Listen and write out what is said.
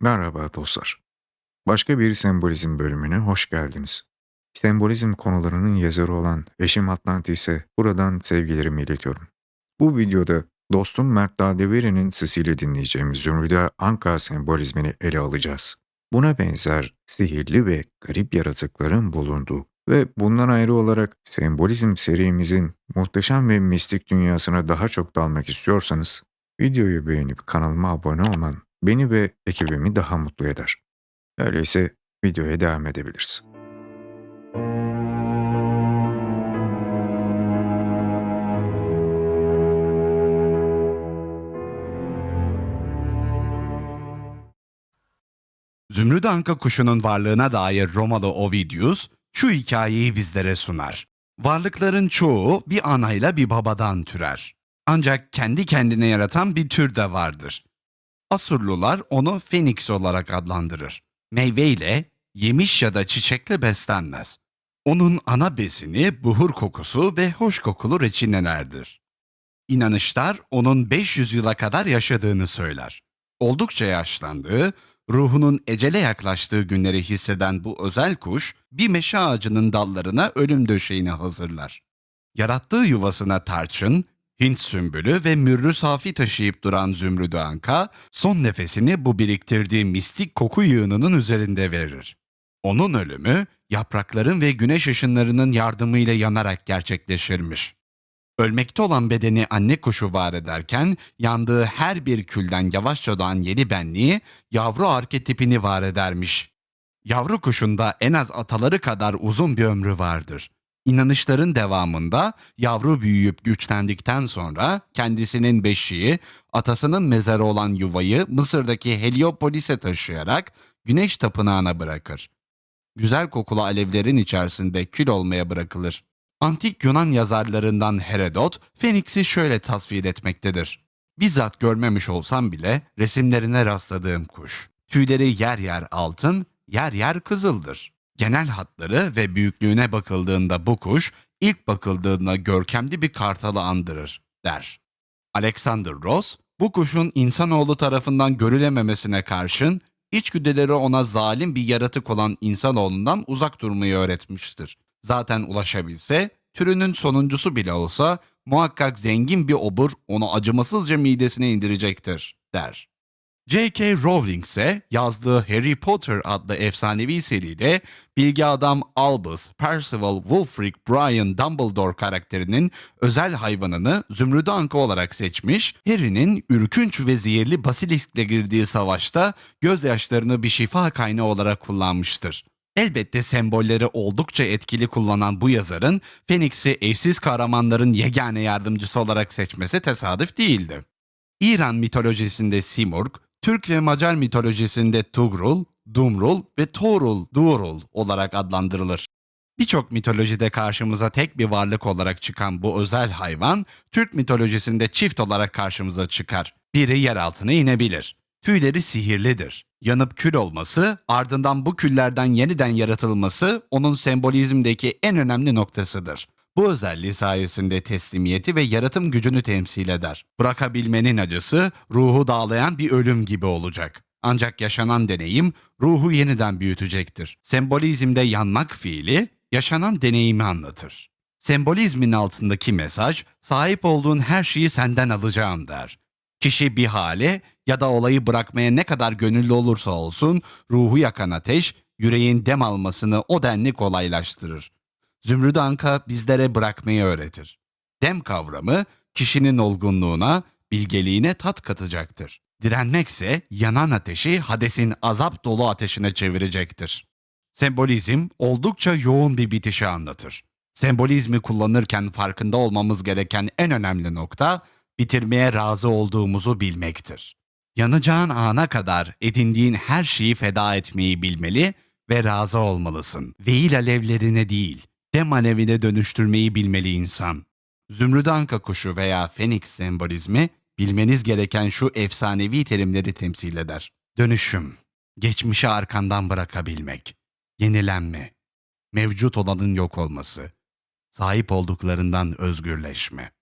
Merhaba dostlar. Başka bir sembolizm bölümüne hoş geldiniz. Sembolizm konularının yazarı olan eşim Atlantis'e buradan sevgilerimi iletiyorum. Bu videoda dostum Mert Dağdeveri'nin sesiyle dinleyeceğimiz Zümrüde Anka sembolizmini ele alacağız. Buna benzer sihirli ve garip yaratıkların bulunduğu ve bundan ayrı olarak sembolizm serimizin muhteşem ve mistik dünyasına daha çok dalmak istiyorsanız videoyu beğenip kanalıma abone olman beni ve ekibimi daha mutlu eder. Öyleyse videoya devam edebiliriz. Zümrüt Anka kuşunun varlığına dair Romalı Ovidius şu hikayeyi bizlere sunar. Varlıkların çoğu bir anayla bir babadan türer. Ancak kendi kendine yaratan bir tür de vardır. Asurlular onu Phoenix olarak adlandırır. Meyveyle, yemiş ya da çiçekle beslenmez. Onun ana besini buhur kokusu ve hoş kokulu reçinelerdir. İnanışlar onun 500 yıla kadar yaşadığını söyler. Oldukça yaşlandığı, ruhunun ecele yaklaştığı günleri hisseden bu özel kuş bir meşe ağacının dallarına ölüm döşeğini hazırlar. Yarattığı yuvasına tarçın, Hint sümbülü ve mürrü safi taşıyıp duran Zümrüdü Anka, son nefesini bu biriktirdiği mistik koku yığınının üzerinde verir. Onun ölümü, yaprakların ve güneş ışınlarının yardımıyla yanarak gerçekleşirmiş. Ölmekte olan bedeni anne kuşu var ederken, yandığı her bir külden yavaşça doğan yeni benliği, yavru arketipini var edermiş. Yavru kuşunda en az ataları kadar uzun bir ömrü vardır. İnanışların devamında yavru büyüyüp güçlendikten sonra kendisinin beşiği, atasının mezarı olan yuvayı Mısır'daki Heliopolis'e taşıyarak güneş tapınağına bırakır. Güzel kokulu alevlerin içerisinde kül olmaya bırakılır. Antik Yunan yazarlarından Herodot, Feniks'i şöyle tasvir etmektedir. Bizzat görmemiş olsam bile resimlerine rastladığım kuş. Tüyleri yer yer altın, yer yer kızıldır. Genel hatları ve büyüklüğüne bakıldığında bu kuş, ilk bakıldığında görkemli bir kartalı andırır, der. Alexander Ross, bu kuşun insanoğlu tarafından görülememesine karşın, içgüdüleri ona zalim bir yaratık olan insanoğlundan uzak durmayı öğretmiştir. Zaten ulaşabilse, türünün sonuncusu bile olsa, muhakkak zengin bir obur onu acımasızca midesine indirecektir, der. J.K. Rowling ise yazdığı Harry Potter adlı efsanevi seride bilgi adam Albus Percival Wulfric Brian Dumbledore karakterinin özel hayvanını Zümrüdü Anka olarak seçmiş, Harry'nin ürkünç ve zehirli basiliskle girdiği savaşta gözyaşlarını bir şifa kaynağı olarak kullanmıştır. Elbette sembolleri oldukça etkili kullanan bu yazarın Phoenix'i evsiz kahramanların yegane yardımcısı olarak seçmesi tesadüf değildi. İran mitolojisinde Simurg, Türk ve Macar mitolojisinde Tugrul, Dumrul ve Torul, Durul olarak adlandırılır. Birçok mitolojide karşımıza tek bir varlık olarak çıkan bu özel hayvan, Türk mitolojisinde çift olarak karşımıza çıkar. Biri yer altına inebilir. Tüyleri sihirlidir. Yanıp kül olması, ardından bu küllerden yeniden yaratılması onun sembolizmdeki en önemli noktasıdır. Bu özelliği sayesinde teslimiyeti ve yaratım gücünü temsil eder. Bırakabilmenin acısı ruhu dağlayan bir ölüm gibi olacak. Ancak yaşanan deneyim ruhu yeniden büyütecektir. Sembolizmde yanmak fiili yaşanan deneyimi anlatır. Sembolizmin altındaki mesaj sahip olduğun her şeyi senden alacağım der. Kişi bir hale ya da olayı bırakmaya ne kadar gönüllü olursa olsun ruhu yakan ateş yüreğin dem almasını o denli kolaylaştırır. Zümrüt Anka bizlere bırakmayı öğretir. Dem kavramı kişinin olgunluğuna, bilgeliğine tat katacaktır. Direnmekse yanan ateşi Hades'in azap dolu ateşine çevirecektir. Sembolizm oldukça yoğun bir bitişi anlatır. Sembolizmi kullanırken farkında olmamız gereken en önemli nokta bitirmeye razı olduğumuzu bilmektir. Yanacağın ana kadar edindiğin her şeyi feda etmeyi bilmeli ve razı olmalısın. Veil alevlerine değil, dem alevine dönüştürmeyi bilmeli insan. Zümrüt anka kuşu veya Fenix sembolizmi bilmeniz gereken şu efsanevi terimleri temsil eder. Dönüşüm, geçmişi arkandan bırakabilmek, yenilenme, mevcut olanın yok olması, sahip olduklarından özgürleşme.